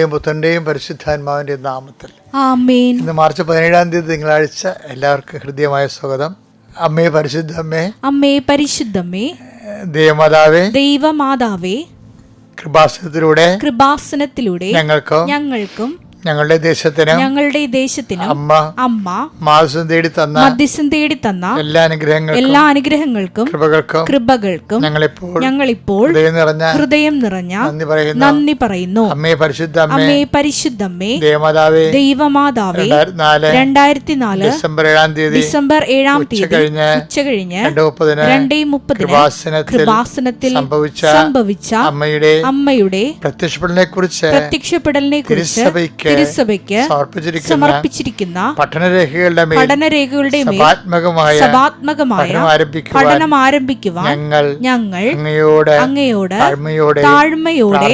യും പുത്രന്റെയും പരിശുദ്ധാത്മാവിന്റെ നാമത്തിൽ. ഇന്ന് മാർച്ച് പതിനേഴാം തീയതി തിങ്കളാഴ്ച എല്ലാവർക്കും ഹൃദ്യമായ സ്വാഗതം. അമ്മേ പരിശുദ്ധമ്മേ. അമ്മേ പരിശുദ്ധമ്മേ. ദേവമാതാവേ. ദൈവമാതാവേ. കൃപാസനത്തിലൂടെ കൃപാസനത്തിലൂടെ ഞങ്ങൾക്കും ഞങ്ങൾക്കും ഞങ്ങളുടെ ദേശത്തിന് ഞങ്ങളുടെ ദേശത്തിന് അമ്മ അമ്മ മാസം തേടി തന്ന മധ്യസ്ഥം തേടി തന്ന എല്ലാ അനുഗ്രഹങ്ങൾക്കും എല്ലാ അനുഗ്രഹങ്ങൾക്കും കൃപകൾക്കും കൃപകൾക്കും ഞങ്ങളിപ്പോൾ ഞങ്ങളിപ്പോൾ ഹൃദയം നിറഞ്ഞ ഹൃദയം നിറഞ്ഞ നന്ദി പറയുന്നു. നന്ദി പറയുന്നു. അമ്മേ പരിശുദ്ധ അമ്മേ. പരിശുദ്ധമ്മേ. ദേവമാതാവേ. ദൈവമാതാവേ. രണ്ടായിരത്തി നാല് ഡിസംബർ ഏഴാം തീയതി ഡിസംബർ ഏഴാം തീയതി കഴിഞ്ഞ് ഉച്ച കഴിഞ്ഞ് രണ്ട് മുപ്പതിന് രണ്ടേ മുപ്പതിന് കൃപാസനത്തിൽ സംഭവിച്ച സംഭവിച്ച അമ്മയുടെ അമ്മയുടെ പ്രത്യക്ഷപ്പെടലിനെ കുറിച്ച് പ്രത്യക്ഷപ്പെടലിനെ കുറിച്ച് തിരുസഭയ്ക്ക് സമർപ്പിച്ചിരിക്കുന്ന പഠനരേഖകളുടെ പഠനരേഖകളുടെ സഭാത്മകമായ പഠനം ആരംഭിക്കുവാൻ ഞങ്ങൾ ഞങ്ങൾ അങ്ങയോട് അങ്ങയോട് താഴ്മയോടെ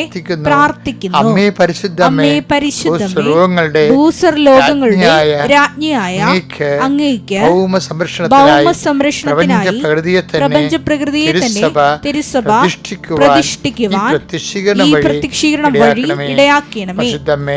പ്രാർത്ഥിക്കുന്നു. അമ്മേ പരിശുദ്ധ അമ്മേ പരിശുദ്ധങ്ങളുടെ ഭൂസർ ലോകങ്ങളുടെ രാജ്ഞിയായ അങ്ങയ്ക്ക് ഭൗമ സംരക്ഷണത്തിനായി സംരക്ഷണത്തിനായി പ്രപഞ്ച പ്രകൃതിയെ തന്നെ തിരുസഭ പ്രതിഷ്ഠിക്കുവാൻ ഈ പ്രത്യക്ഷീകരണം വഴി ഇടയാക്കിയണമേ പരിശുദ്ധമ്മേ,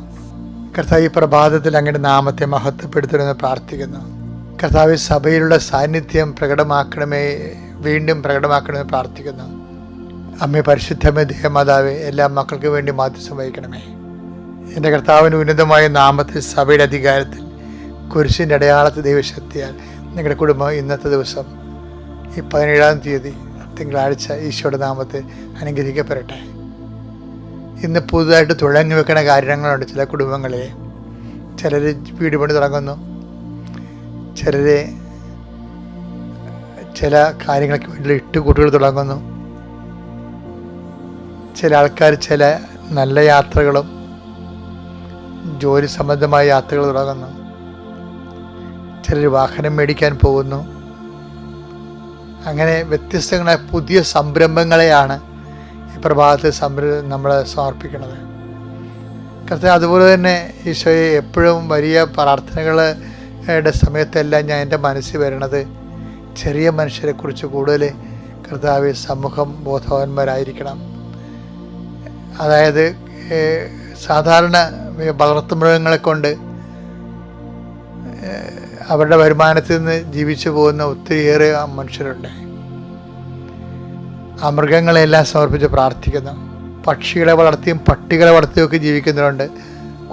കർത്താവ് ഈ പ്രഭാതത്തിൽ അങ്ങയുടെ നാമത്തെ മഹത്വപ്പെടുത്തണമെന്ന് പ്രാർത്ഥിക്കുന്നു. കർത്താവ് സഭയിലുള്ള സാന്നിധ്യം പ്രകടമാക്കണമേ വീണ്ടും പ്രകടമാക്കണമെന്ന് പ്രാർത്ഥിക്കുന്നു. അമ്മ പരിശുദ്ധമേ ദേവമാതാവേ എല്ലാ മക്കൾക്ക് വേണ്ടി മാധ്യസം വഹിക്കണമേ. എന്റെ കർത്താവിന് ഉന്നതമായ നാമത്തിൽ സഭയുടെ അധികാരത്തിൽ കുരിശിന്റെ അടയാളത്തെ ദൈവശക്തിയാൽ നിങ്ങളുടെ കുടുംബം ഇന്നത്തെ ദിവസം ഈ പതിനേഴാം തീയതി തിങ്കളാഴ്ച ഈശോയുടെ നാമത്തെ അനുഗ്രഹിക്കപ്പെടട്ടെ. ഇന്ന് പുതുതായിട്ട് തുടങ്ങി വെക്കുന്ന കാര്യങ്ങളുണ്ട് ചില കുടുംബങ്ങളിൽ ചിലർ വീട് പണി തുടങ്ങുന്നു. ചിലർ ചില കാര്യങ്ങൾക്ക് വേണ്ടി ഇട്ട് കൂട്ടുകൾ തുടങ്ങുന്നു. ചില ആൾക്കാർ ചില നല്ല യാത്രകളും ജോലി സംബന്ധമായ യാത്രകൾ തുടങ്ങുന്നു. ചിലർ വാഹനം മേടിക്കാൻ പോകുന്നു. അങ്ങനെ വ്യത്യസ്തങ്ങളായ പുതിയ സംരംഭങ്ങളെയാണ് പ്രഭാതത്തിൽ സംര നമ്മളെ സമർപ്പിക്കുന്നത് കർത്താവ് അതുപോലെ തന്നെ ഈശോയെ എപ്പോഴും വലിയ പ്രാർത്ഥനകളുടെ സമയത്തെല്ലാം ഞാൻ എന്റെ മനസ്സിൽ വരണത് ചെറിയ മനുഷ്യരെക്കുറിച്ച് കൂടുതൽ കർത്താവ് സമൂഹം ബോധവാന്മാരായിരിക്കണം. അതായത് സാധാരണ വളർത്തുമൃഗങ്ങളെ കൊണ്ട് അവരുടെ വരുമാനത്തിൽ നിന്ന് ജീവിച്ചു പോകുന്ന ഒത്തിരിയേറെ മനുഷ്യരുണ്ട്. ആ മൃഗങ്ങളെല്ലാം സമർപ്പിച്ച് പ്രാർത്ഥിക്കുന്നു. പക്ഷികളെ വളർത്തിയും പട്ടികളെ വളർത്തിയും ഒക്കെ ജീവിക്കുന്നവരുണ്ട്.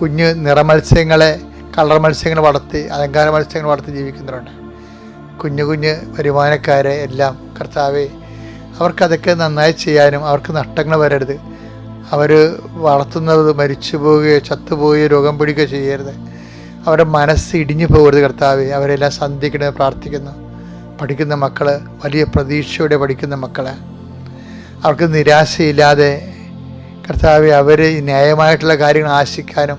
കുഞ്ഞ് നിറമത്സ്യങ്ങളെ കളർ മത്സ്യങ്ങൾ വളർത്തി അലങ്കാര മത്സ്യങ്ങൾ വളർത്തി ജീവിക്കുന്നവരുണ്ട്. കുഞ്ഞു കുഞ്ഞ് വരുമാനക്കാരെ എല്ലാം കർത്താവെ അവർക്കതൊക്കെ നന്നായി ചെയ്യാനും അവർക്ക് നഷ്ടങ്ങൾ വരരുത്. അവർ വളർത്തുന്നത് മരിച്ചു പോവുകയോ ചത്തുപോവുകയോ രോഗം പിടിക്കുകയോ ചെയ്യരുത്. അവരുടെ മനസ്സ് ഇടിഞ്ഞു പോകരുത് കർത്താവെ അവരെല്ലാം സന്ധിക്കണമെന്ന് പ്രാർത്ഥിക്കുന്നു. പഠിക്കുന്ന മക്കൾ വലിയ പ്രതീക്ഷയോടെ പഠിക്കുന്ന മക്കൾ അവർക്ക് നിരാശയില്ലാതെ കർത്താവെ അവർ ന്യായമായിട്ടുള്ള കാര്യങ്ങൾ ആശിക്കാനും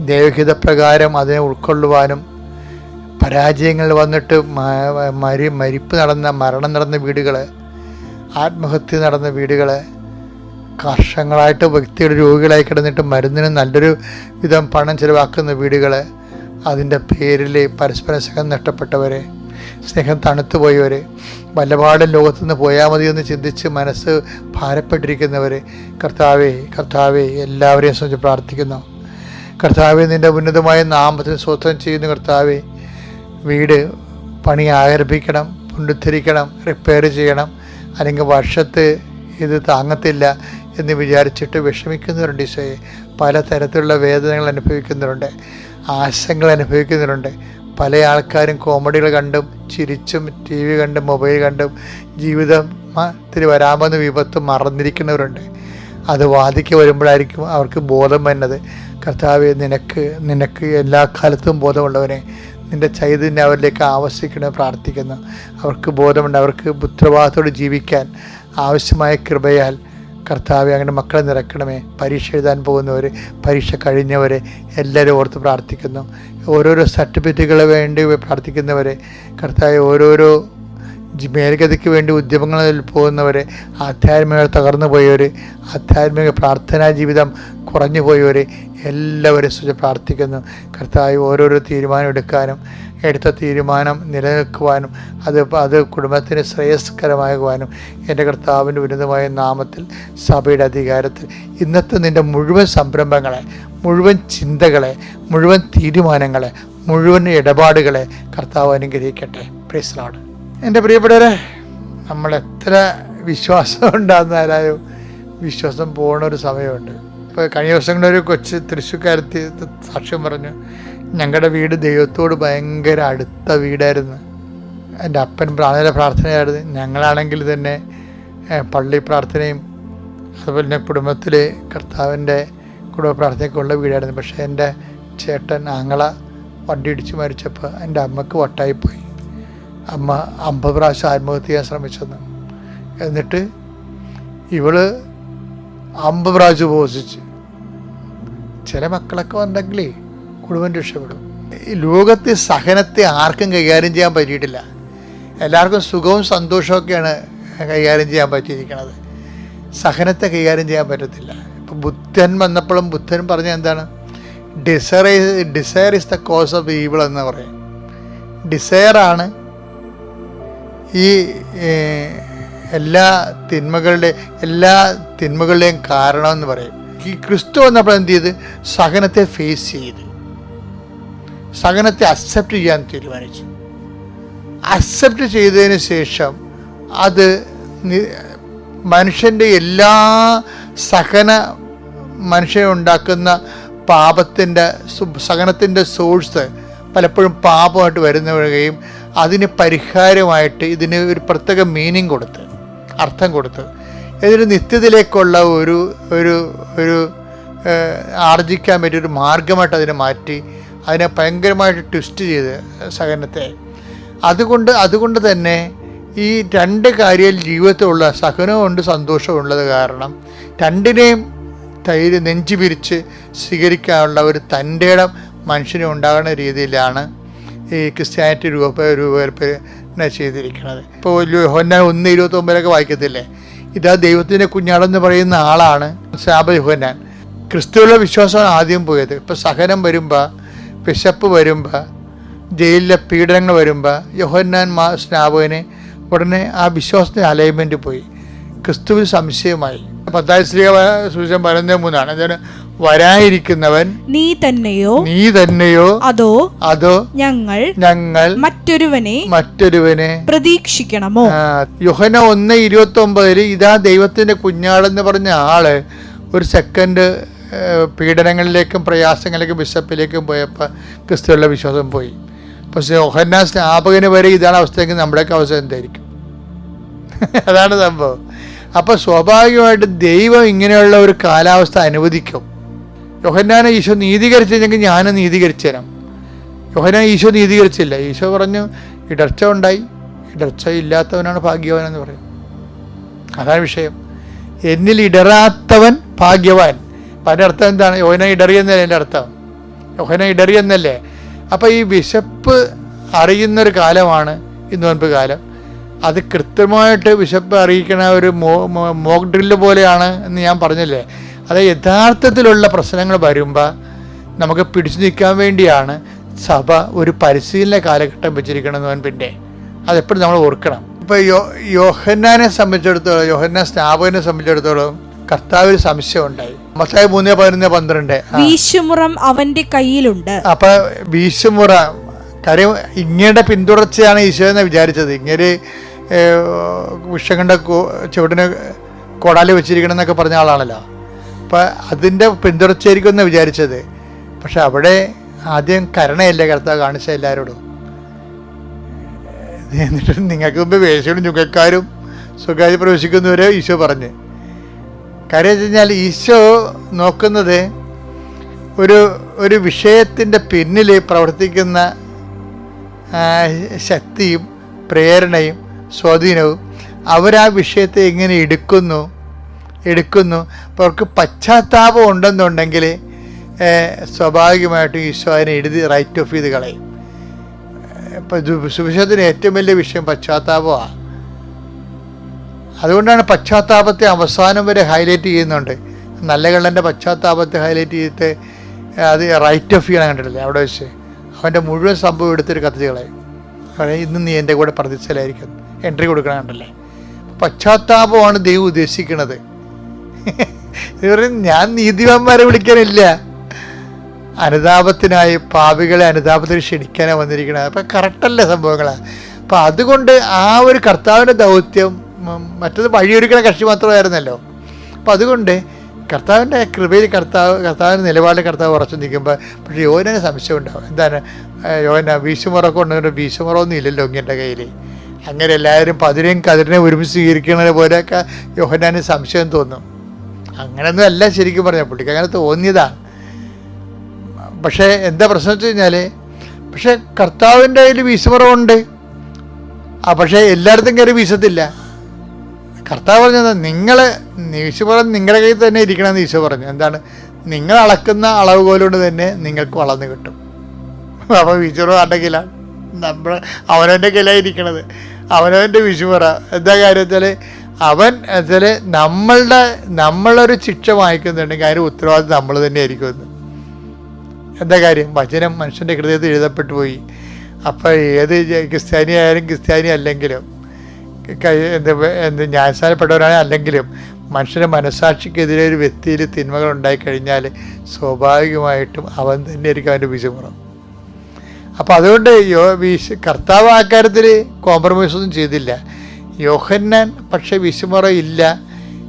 ദൈവഹിതപ്രകാരം അതിനെ ഉൾക്കൊള്ളുവാനും പരാജയങ്ങൾ വന്നിട്ട് മരി മരിപ്പ് നടന്ന മരണം നടന്ന വീടുകൾ ആത്മഹത്യ നടന്ന വീടുകൾ കർഷങ്ങളായിട്ട് വ്യക്തിയുടെ രോഗികളായി കിടന്നിട്ട് മരുന്നിന് നല്ലൊരു വിധം പണം ചിലവാക്കുന്ന വീടുകൾ അതിന്റെ പേരിൽ പരസ്പര സ്നേഹം നഷ്ടപ്പെട്ടവർ സ്നേഹം തണുത്തു വല്ലപാടും ലോകത്തുനിന്ന് പോയാൽ മതി എന്ന് ചിന്തിച്ച് മനസ്സ് ഭാരപ്പെട്ടിരിക്കുന്നവർ കർത്താവെ കർത്താവെ എല്ലാവരെയും സംബന്ധിച്ച് പ്രാർത്ഥിക്കുന്നു. കർത്താവെ നിന്റെ ഉന്നതമായ നാമത്തിന് സ്വത്വം ചെയ്യുന്ന കർത്താവെ. വീട് പണി ആരംഭിക്കണം പുനരുദ്ധരിക്കണം റിപ്പയർ ചെയ്യണം. അല്ലെങ്കിൽ വർഷത്ത് ഇത് താങ്ങത്തില്ല എന്ന് വിചാരിച്ചിട്ട് വിഷമിക്കുന്നവരുണ്ട് ഈശോയെ. പല തരത്തിലുള്ള വേദനകൾ അനുഭവിക്കുന്നവരുണ്ട് ആശങ്കകൾ അനുഭവിക്കുന്നവരുണ്ട്. പല ആൾക്കാരും കോമഡികൾ കണ്ടും ചിരിച്ചും ടി വി കണ്ടും മൊബൈൽ കണ്ടും ജീവിതത്തിൽ വരാമെന്ന് വിപത്ത് മറന്നിരിക്കുന്നവരുണ്ട്. അത് വാദിക്ക് വരുമ്പോഴായിരിക്കും അവർക്ക് ബോധം വന്നത് കർത്താവ് നിനക്ക് നിനക്ക് എല്ലാ കാലത്തും ബോധമുള്ളവനെ നിന്റെ ചൈതന്യം അവരിലേക്ക് ആവശ്യിക്കണമെന്ന് പ്രാർത്ഥിക്കുന്നു. അവർക്ക് ബോധമുണ്ട് അവർക്ക് പുത്രവാദത്തോട് ജീവിക്കാൻ ആവശ്യമായ കൃപയാൽ കർത്താവ് അങ്ങനെ മക്കളെ നിറക്കണമേ പരീക്ഷ എഴുതാൻ പോകുന്നവർ പരീക്ഷ കഴിഞ്ഞവർ എല്ലാവരും ഓർത്ത് പ്രാർത്ഥിക്കുന്നു. ഓരോരോ സർട്ടിഫിക്കറ്റുകൾ വേണ്ടി പ്രാർത്ഥിക്കുന്നവരെ കർത്താവ് ഓരോരോ മേൽഗതിക്ക് വേണ്ടി ഉദ്യമങ്ങളിൽ പോകുന്നവരെ ആധ്യാത്മിക തകർന്നു പോയവർ ആധ്യാത്മിക പ്രാർത്ഥനാ ജീവിതം കുറഞ്ഞു പോയവർ എല്ലാവരും സുഖ പ്രാർത്ഥിക്കുന്നു. കർത്താവ് ഓരോരോ തീരുമാനം എടുക്കാനും എടുത്ത തീരുമാനം നിലനിൽക്കുവാനും അത് അത് കുടുംബത്തിന് ശ്രേയസ്കരമാകുവാനും എന്റെ കർത്താവിന്റെ ഉന്നതമായ നാമത്തിൽ സഭയുടെ അധികാരത്തിൽ ഇന്നത്തെ നിന്റെ മുഴുവൻ സംരംഭങ്ങളെ മുഴുവൻ ചിന്തകളെ മുഴുവൻ തീരുമാനങ്ങളെ മുഴുവൻ ഇടപാടുകളെ കർത്താവ് അനുഗ്രഹിക്കട്ടെ. പ്രീസ്ലാട് എന്റെ പ്രിയപ്പെട്ടവരെ നമ്മൾ എത്ര വിശ്വാസം ഉണ്ടാകുന്നാലും വിശ്വാസം പോകുന്ന ഒരു സമയമുണ്ട്. ഇപ്പോൾ കഴിഞ്ഞ ഒരു കൊച്ച് തൃശ്ശൂക്കാരത്തി സാക്ഷ്യം പറഞ്ഞു ഞങ്ങളുടെ വീട് ദൈവത്തോട് ഭയങ്കര അടുത്ത വീടായിരുന്നു. എന്റെ അപ്പൻ പ്രാർത്ഥന പ്രാർത്ഥനയായിരുന്നു. ഞങ്ങളാണെങ്കിൽ തന്നെ പള്ളി പ്രാർത്ഥനയും അതുപോലെ തന്നെ കുടുംബത്തിൽ കർത്താവിന്റെ കുടുംബ പ്രാർത്ഥനയ്ക്കുള്ള വീടായിരുന്നു. പക്ഷേ എന്റെ ചേട്ടൻ ആങ്ങള വണ്ടി ഇടിച്ച് മരിച്ചപ്പോൾ എന്റെ അമ്മയ്ക്ക് വട്ടായിപ്പോയി. അമ്മ അമ്പത് പ്രാവശ്യം ആത്മഹത്യ ചെയ്യാൻ ശ്രമിച്ചെന്ന്. എന്നിട്ട് ഇവൾ അമ്പത് പ്രാവശ്യം ഉപവസിച്ച്. ചില മക്കളൊക്കെ ഉണ്ടെങ്കിലേ കുടുംബം രക്ഷപ്പെടും. ലോകത്ത് സഹനത്തെ ആർക്കും കൈകാര്യം ചെയ്യാൻ പറ്റിയിട്ടില്ല. എല്ലാവർക്കും സുഖവും സന്തോഷമൊക്കെയാണ് കൈകാര്യം ചെയ്യാൻ പറ്റിയിരിക്കുന്നത് സഹനത്തെ കൈകാര്യം ചെയ്യാൻ പറ്റത്തില്ല. ബുദ്ധൻ വന്നപ്പോഴും ബുദ്ധൻ പറഞ്ഞ എന്താണ്? Desire desire is the cause of evil എന്ന് പറയും. ഡിസയറാണ് ഈ എല്ലാ തിന്മകളുടെ എല്ലാ തിന്മകളുടെയും കാരണം എന്ന് പറയും. ഈ ക്രിസ്തു വന്നപ്പോൾ എന്ത് ചെയ്ത്? സഹനത്തെ ഫേസ് ചെയ്ത്. സഹനത്തെ അക്സെപ്റ്റ് ചെയ്യാൻ തീരുമാനിച്ചു. അക്സെപ്റ്റ് ചെയ്തതിന് ശേഷം അത് മനുഷ്യന്റെ എല്ലാ സഹന മനുഷ്യനെ ഉണ്ടാക്കുന്ന പാപത്തിന്റെ സഹനത്തിന്റെ സോഴ്സ് പലപ്പോഴും പാപമായിട്ട് വരുന്ന വരികയും അതിന് പരിഹാരമായിട്ട് ഇതിന് ഒരു പ്രത്യേക മീനിങ് കൊടുത്ത് അർത്ഥം കൊടുത്ത്. ഇതിന് നിത്യത്തിലേക്കുള്ള ഒരു ഒരു ഒരു ആർജിക്കാൻ പറ്റിയ ഒരു മാർഗമായിട്ട് അതിനെ മാറ്റി അതിനെ ഭയങ്കരമായിട്ട് ട്വിസ്റ്റ് ചെയ്ത് സഹനത്തെ. അതുകൊണ്ട് അതുകൊണ്ട് തന്നെ ഈ രണ്ട് കാര്യം ജീവിതത്തിലുള്ള സഹനമുണ്ട് സന്തോഷമുള്ളത് കാരണം രണ്ടിനെയും തൈര് നെഞ്ചു പിരിച്ച് സ്വീകരിക്കാനുള്ള ഒരു തന്റെ ഇടം മനുഷ്യന് ഉണ്ടാകുന്ന രീതിയിലാണ് ഈ ക്രിസ്ത്യാനിറ്റി രൂപ രൂപകൽപ്പന ചെയ്തിരിക്കുന്നത്. ഇപ്പോൾ ഹൊന്ന ഒന്ന് ഇരുപത്തൊമ്പതിലൊക്കെ വായിക്കത്തില്ലേ? ഇതാ ദൈവത്തിന്റെ കുഞ്ഞാടെന്ന് പറയുന്ന ആളാണ് ശാപ ഹൊന്നാൻ ക്രിസ്തുവിലെ വിശ്വാസമാണ് ആദ്യം പോയത്. ഇപ്പോൾ സഹനം വരുമ്പോൾ വിശപ്പ് വരുമ്പോൾ ജയിലിലെ പീഡനങ്ങൾ വരുമ്പോൾ യോഹന്നാൻ മാ സ്നാപകന് ഉടനെ ആ വിശ്വാസത്തിന്റെ അലൈൻമെന്റ് പോയി. ക്രിസ്തുവിൽ സംശയമായി. പത്തായ സ്ത്രീ സൂചന പതിനൊന്ന് മൂന്നാണ്. അതിന് വരാനിരിക്കുന്നവൻ നീ തന്നെയോ? നീ തന്നെയോ? അതോ അതോ ഞങ്ങൾ ഞങ്ങൾ മറ്റൊരുവനെ മറ്റൊരുവനെ പ്രതീക്ഷിക്കണമോ? യുഹന ഒന്ന് ഇരുപത്തി ഒമ്പതിൽ ഇതാ ദൈവത്തിന്റെ കുഞ്ഞാടെന്ന് പറഞ്ഞ ആൾ ഒരു സെക്കൻഡ് പീഡനങ്ങളിലേക്കും പ്രയാസങ്ങളിലേക്കും ബിഷപ്പിലേക്കും പോയപ്പോൾ ക്രിസ്തുവിലുള്ള വിശ്വാസം പോയി. പക്ഷെ യോഹന്ന സ്നാപകന് വരെ ഇതാണ് അവസ്ഥയെങ്കിൽ നമ്മുടെയൊക്കെ അവസ്ഥ എന്തായിരിക്കും? അതാണ് സംഭവം. അപ്പോൾ സ്വാഭാവികമായിട്ട് ദൈവം ഇങ്ങനെയുള്ള ഒരു കാലാവസ്ഥ അനുവദിക്കും. യോഹന്നാനെ ഈശോ നീതീകരിച്ചെങ്കിൽ ഞാനും നീതീകരിച്ചു തരാം യോഹന്നാൻ ഈശോ നീതീകരിച്ചില്ല. ഈശോ പറഞ്ഞു ഇടർച്ച ഉണ്ടായി. ഇടർച്ച ഇല്ലാത്തവനാണ് ഭാഗ്യവാൻ പറയും. അതാണ് വിഷയം. എന്നിൽ ഇടറാത്തവൻ ഭാഗ്യവാൻ. അപ്പം അതിന്റെ അർത്ഥം എന്താണ്? യോഹന ഇടറിയെന്നല്ലേ എന്റെ അർത്ഥം? യോഹന ഇടറിയെന്നല്ലേ? അപ്പോൾ ഈ വിശപ്പ് അറിയുന്നൊരു കാലമാണ് നോൻപ് കാലം. അത് കൃത്യമായിട്ട് വിശപ്പ് അറിയിക്കണ ഒരു മോക്ക് ഡ്രില്ല് പോലെയാണ് എന്ന് ഞാൻ പറഞ്ഞില്ലേ. അത് യഥാർത്ഥത്തിലുള്ള പ്രശ്നങ്ങൾ വരുമ്പോൾ നമുക്ക് പിടിച്ചു നിൽക്കാൻ വേണ്ടിയാണ് സഭ ഒരു പരിശീലന കാലഘട്ടം വെച്ചിരിക്കണം പിന്നെ. അതെപ്പോഴും നമ്മൾ ഓർക്കണം. ഇപ്പോൾ യോ യോഹന്നാനെ സംബന്ധിച്ചിടത്തോളം യോഹന്നാൻ സ്നാപകനെ സംബന്ധിച്ചിടത്തോളം കർത്താവിന് സംശയം ഉണ്ടായി മത്തായി മൂന്ന് പതിനൊന്ന് പന്ത്രണ്ട്. വീശുമുറം അവന്റെ കയ്യിലുണ്ട്. അപ്പൊ വീശുമുറ കാര്യം ഇങ്ങയുടെ പിന്തുടർച്ചയാണ് ഈശോ എന്ന് വിചാരിച്ചത്. ഇങ്ങനെ വിഷകണ്ട ചുവടിന് കൊടാലി വെച്ചിരിക്കണം എന്നൊക്കെ പറഞ്ഞ ആളാണല്ലോ. അപ്പം അതിന്റെ പിന്തുടർച്ചയായിരിക്കും എന്ന് വിചാരിച്ചത്. പക്ഷെ അവിടെ ആദ്യം കരണയല്ലേ കർത്താവ് കാണിച്ച എല്ലാവരോടും എന്നിട്ട് നിങ്ങൾക്ക് മുമ്പ് വേശകളും ചുങ്കക്കാരും സ്വകാര്യ പ്രവേശിക്കുന്നവരെ ഈശോ പറഞ്ഞ്. കാര്യം വെച്ച് കഴിഞ്ഞാൽ ഈശോ നോക്കുന്നത് ഒരു ഒരു വിഷയത്തിന്റെ പിന്നിൽ പ്രവർത്തിക്കുന്ന ശക്തിയും പ്രേരണയും സ്വാധീനവും. അവരാ വിഷയത്തെ എങ്ങനെ എടുക്കുന്നു? എടുക്കുന്നു. അപ്പോൾ അവർക്ക് പശ്ചാത്താപം ഉണ്ടെന്നുണ്ടെങ്കിൽ സ്വാഭാവികമായിട്ടും ഈശോ അതിനെ എഴുതി റൈറ്റ് ഓഫ് ചെയ്ത് കളയും. ഇപ്പം സുവിശേഷത്തിന് ഏറ്റവും വലിയ വിഷയം പശ്ചാത്താപമാണ്. അതുകൊണ്ടാണ് പശ്ചാത്താപത്തെ അവസാനം വരെ ഹൈലൈറ്റ് ചെയ്യുന്നുണ്ട്. നല്ല കള്ളന്റെ പശ്ചാത്താപത്തെ ഹൈലൈറ്റ് ചെയ്തിട്ട് അത് റൈറ്റ് ഓഫ് ചെയ്യണം കണ്ടിട്ടില്ലേ? അവിടെ വെച്ച്. അവന്റെ മുഴുവൻ സംഭവം എടുത്തൊരു കത്തിച്ച് കളയും. ഇന്ന് നീ എന്റെ കൂടെ പ്രതിസ്ഥലായിരിക്കും എൻട്രി കൊടുക്കണമുണ്ടല്ലേ പശ്ചാത്താപമാണ് ദൈവം ഉദ്ദേശിക്കുന്നത്. ഞാൻ നീതിവാന്മാരെ വിളിക്കാനില്ല അനുതാപത്തിനായി പാപികളെ അനുതാപത്തിന് ക്ഷണിക്കാനാണ് വന്നിരിക്കുന്നത് അപ്പം കറക്റ്റല്ലേ സംഭവങ്ങളാണ് അപ്പം അതുകൊണ്ട് ആ ഒരു കർത്താവിന്റെ ദൗത്യം മറ്റത് വഴിയൊരുക്കണ കക്ഷി മാത്രമായിരുന്നല്ലോ. അപ്പം അതുകൊണ്ട് കർത്താവിന്റെ കൃപയിൽ കർത്താവ് കർത്താവിന്റെ നിലപാടിൽ കർത്താവ് ഉറച്ചു നിൽക്കുമ്പോൾ പക്ഷേ യോനന് സംശയം ഉണ്ടാവും എന്താണ് യോന വീശുമുറ കൊണ്ടുവന്നിട്ട് വീശുമുറൊന്നും ഇല്ലല്ലോ ഇങ്ങന്റെ കയ്യിൽ അങ്ങനെ എല്ലാവരും പതിരെയും കതിരിനെ ഒരുമിച്ച് സ്വീകരിക്കുന്നതിനെ പോലെയൊക്കെ യോഹനാന് സംശയം തോന്നും. അങ്ങനെയൊന്നും അല്ല ശരിക്കും പറഞ്ഞാൽ പുള്ളിക്ക് അങ്ങനെ തോന്നിയതാണ് പക്ഷേ എന്താ പ്രശ്നം വെച്ച് കഴിഞ്ഞാൽ പക്ഷേ കർത്താവിന്റെ കയ്യിൽ വീശുമുറവുണ്ട് ആ പക്ഷേ എല്ലായിടത്തും കയറി വീശത്തില്ല. കർത്താവ് പറഞ്ഞത് നിങ്ങൾ ഈശോ നിങ്ങളുടെ കയ്യിൽ തന്നെ ഇരിക്കണമെന്ന് ഈശോ പറഞ്ഞു. എന്താണ്? നിങ്ങൾ അളക്കുന്ന അളവ് കൊണ്ട് തന്നെ നിങ്ങൾക്ക് വളർന്നു കിട്ടും. അപ്പോൾ വിശുറ ആണ്ടെങ്കിലാണ് നമ്മൾ അവനവന്റെ കയ്യിലാണ് ഇരിക്കണത്. അവനവന്റെ വിഷു പറ. എന്താ കാര്യം വെച്ചാൽ അവൻ വെച്ചാൽ നമ്മളുടെ നമ്മളൊരു ശിക്ഷ വാങ്ങിക്കുന്നുണ്ടെങ്കിൽ അതിന് ഉത്തരവാദിത്വം നമ്മൾ തന്നെ ആയിരിക്കുമെന്ന് എന്താ കാര്യം? വചനം മനുഷ്യന്റെ ഹൃദയത്തിൽ എഴുതപ്പെട്ടു പോയി. അപ്പോൾ ഏത് ക്രിസ്ത്യാനി ആയാലും ക്രിസ്ത്യാനി അല്ലെങ്കിലും എന്ത് എന്ത് ന്യായസ്ഥാനപ്പെട്ടവരാണ് അല്ലെങ്കിലും മനുഷ്യന്റെ മനസാക്ഷിക്കെതിരെ ഒരു വ്യക്തിയിൽ തിന്മകൾ ഉണ്ടായിക്കഴിഞ്ഞാൽ സ്വാഭാവികമായിട്ടും അവൻ തന്നെയായിരിക്കും അവന്റെ വിശമുറം അപ്പോൾ അതുകൊണ്ട് യോ വിശ് കർത്താവ് ആ കാര്യത്തിൽ കോംപ്രമൈസ് ഒന്നും ചെയ്തില്ല. യോഹന്നാൻ പക്ഷേ വിശുമുറ ഇല്ല.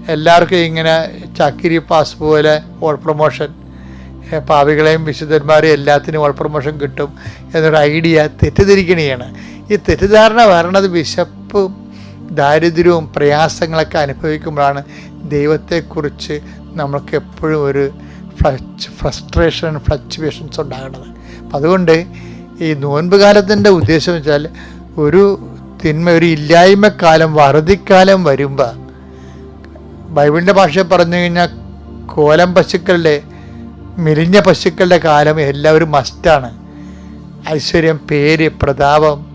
എല്ലാവർക്കും ഇങ്ങനെ ചക്കിരി പാസ് പോലെ ഓൾ പ്രൊമോഷൻ പാവികളെയും വിശുദ്ധന്മാരെയും എല്ലാത്തിനും ഓൾ പ്രൊമോഷൻ കിട്ടും എന്നൊരു ഐഡിയ തെറ്റിദ്ധരിക്കണയാണ്. ഈ തെറ്റിദ്ധാരണ വരണത് വിശപ്പും ദാരിദ്ര്യവും പ്രയാസങ്ങളൊക്കെ അനുഭവിക്കുമ്പോഴാണ് ദൈവത്തെക്കുറിച്ച് നമ്മൾക്ക് എപ്പോഴും ഒരു ഫ്ലച്ച് ഫ്രസ്ട്രേഷൻ ഫ്ലക്ച്വേഷൻസ് ഉണ്ടാകുന്നത്. അപ്പം അതുകൊണ്ട് ഈ നോൻപ് കാലത്തിന്റെ ഉദ്ദേശം വെച്ചാൽ ഒരു തിന്മ ഒരു ഇല്ലായ്മ കാലം വറുതിക്കാലം വരുമ്പോൾ ബൈബിളിന്റെ ഭാഷ പറഞ്ഞു കഴിഞ്ഞാൽ കോലം പശുക്കളുടെ മെലിഞ്ഞ പശുക്കളുടെ കാലം എല്ലാവരും മസ്റ്റാണ്. ഐശ്വര്യം പേര് പ്രതാപം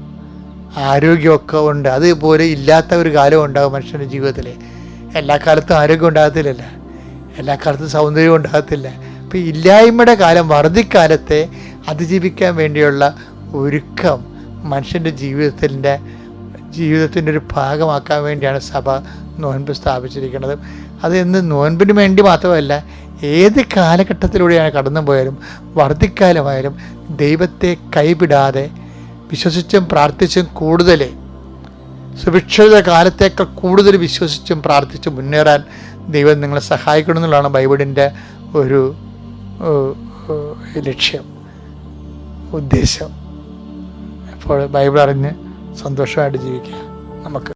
ആരോഗ്യമൊക്കെ ഉണ്ട്. അതുപോലെ ഇല്ലാത്ത ഒരു കാലം ഉണ്ടാകും മനുഷ്യന്റെ ജീവിതത്തിൽ എല്ലാ കാലത്തും ആരോഗ്യം ഉണ്ടാകത്തില്ലല്ല. എല്ലാ കാലത്തും സൗന്ദര്യം ഉണ്ടാകത്തില്ല. അപ്പോൾ ഇല്ലായ്മയുടെ കാലം വറുതിക്കാലത്തെ അതിജീവിക്കാൻ വേണ്ടിയുള്ള ഒരുക്കം മനുഷ്യന്റെ ജീവിതത്തിന്റെ ജീവിതത്തിന്റെ ഒരു ഭാഗമാക്കാൻ വേണ്ടിയാണ് സഭ നോൻപ് സ്ഥാപിച്ചിരിക്കുന്നത്. അത് ഇന്ന് നോൻപിന് വേണ്ടി മാത്രമല്ല ഏത് കാലഘട്ടത്തിലൂടെയാണ് കടന്നു പോയാലും വർദ്ധിക്കാലമായാലും ദൈവത്തെ കൈവിടാതെ വിശ്വസിച്ചും പ്രാർത്ഥിച്ചും കൂടുതൽ സുഭിക്ഷിത കാലത്തേക്കാൾ കൂടുതൽ വിശ്വസിച്ചും പ്രാർത്ഥിച്ചും മുന്നേറാൻ ദൈവം നിങ്ങളെ സഹായിക്കണം എന്നുള്ളതാണ് ബൈബിളിന്റെ ഒരു ലക്ഷ്യം. ഉദ്ദേശം. എപ്പോഴും ബൈബിൾ അറിഞ്ഞ് സന്തോഷമായിട്ട് ജീവിക്കുക. നമുക്ക്